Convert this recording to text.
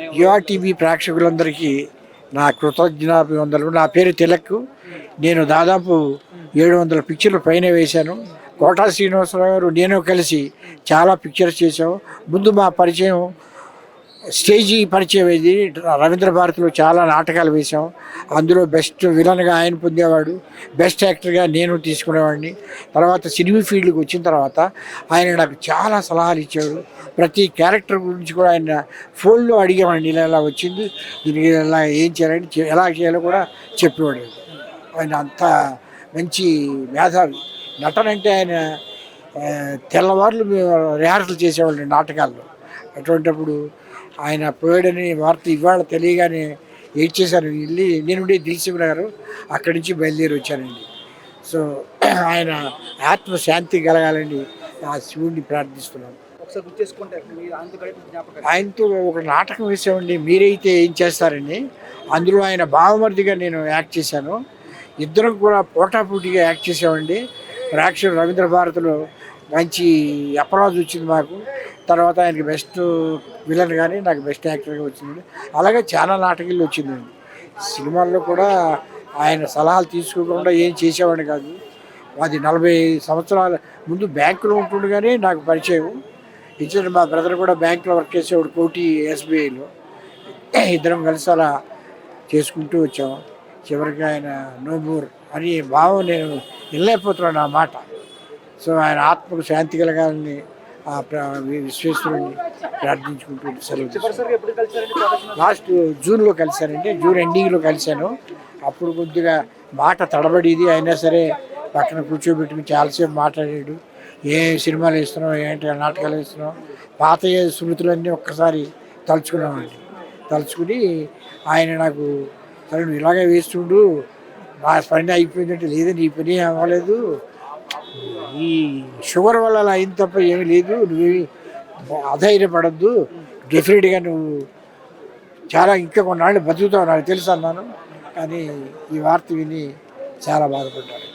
యువ టీవీ ప్రేక్షకులందరికీ నా కృతజ్ఞాభివందనలు. నా పేరు తిలక్ నేను దాదాపు ఏడు వందల పిక్చర్లు పైన వేశాను. కోటా శ్రీనివాసరావు గారు నేను కలిసి చాలా పిక్చర్స్ చేసాము ముందు మా పరిచయం స్టేజీ పరిచయం అయింది. రవీంద్ర భారతిలో చాలా నాటకాలు వేశాం అందులో బెస్ట్ విలన్గా ఆయన పొందేవాడు బెస్ట్ యాక్టర్గా నేను తీసుకునేవాడిని. తర్వాత సినిమా ఫీల్డ్కి వచ్చిన తర్వాత ఆయన నాకు చాలా సలహాలు ఇచ్చాడు. ప్రతి క్యారెక్టర్ గురించి కూడా ఆయన ఫోన్లో అడిగేవాడిని ఇలా ఇలా వచ్చింది. దీనికి ఎలా ఏం చేయాలని ఎలా చేయాలో కూడా చెప్పేవాడు. ఆయన అంత మంచి మేధావి. నటన అంటే ఆయన తెల్లవారులు తెల్లవార్లు మేము రిహార్సల్ చేసేవాళ్ళు నాటకాల్లో. అటువంటిప్పుడు ఆయన పోయాడని వార్త ఇవాళ తెలియగానే ఏడ్ చేశాను వెళ్ళి నేను ఉండే దిల్సిమ్ గారు అక్కడి నుంచి బయలుదేరి వచ్చానండి. సో ఆయన ఆత్మశాంతి కలగాలని ఆ శివుడిని ప్రార్థిస్తున్నాను ఒకసారి గుర్తు చేసుకుంటే మీరు ఆయనతో ఆయనతో ఒక నాటకం వేసామండి మీరైతే ఏం చేస్తారండి అందులో ఆయన భావమర్దిగా నేను యాక్ట్ చేశాను. ఇద్దరం కూడా పోటాపోటీగా యాక్ట్ చేసామండి. రాక్షసు రవీంద్ర భారతిలో మంచి అపరాధి వచ్చింది మాకు. తర్వాత ఆయనకి బెస్ట్ విలన్ కానీ నాకు బెస్ట్ యాక్టర్గా వచ్చింది. అలాగే చాలా నాటకాలు వచ్చిందండి సినిమాల్లో కూడా ఆయన సలహాలు తీసుకోకుండా ఏం చేసేవాడిని కాదు. అది నలభై సంవత్సరాల ముందు బ్యాంకులో ఉంటుండగానే నాకు పరిచయం. ఇచ్చిన మా బ్రదర్ కూడా బ్యాంక్లో వర్క్ చేసేవాడు కోటి ఎస్బీఐలో. ఇద్దరం కలిసి అలా చేసుకుంటూ వచ్చాం. చివరికి ఆయన నోబూర్ అని భావం నేను వెళ్ళైపోతున్నాను ఆ మాట. సో ఆయన ఆత్మకు శాంతి కలగాలని విశ్వేశ్వరుని ప్రార్థించుకుంటూ సెలవు లాస్ట్ జూన్లో కలిశానండి. జూన్ ఎండింగ్లో కలిశాను. అప్పుడు కొద్దిగా మాట తడబడిది. అయినా సరే పక్కన కూర్చోబెట్టుకుని చాలాసేపు మాట్లాడాడు. ఏ సినిమాలు వేస్తున్నాం ఏంటి నాటకాలు వేస్తున్నాం పాత స్మృతులన్నీ ఒక్కసారి తలుచుకున్నామండి. తలుచుకుని ఆయన నాకు సరే నువ్వు ఇలాగే వేస్తుండు నా పని అయిపోయిందంటే లేదు నీ పని అవ్వలేదు. ఈ షుగర్ వల్ల అలా అయిన తప్ప ఏమీ లేదు నువ్వేమి అధైర్యపడద్దు. డెఫినెట్గా నువ్వు చాలా ఇంకా కొన్నాళ్ళు బతుకుతావు నాకు తెలుసు అన్నాను. కానీ ఈ వార్త విని చాలా బాధపడ్డాను.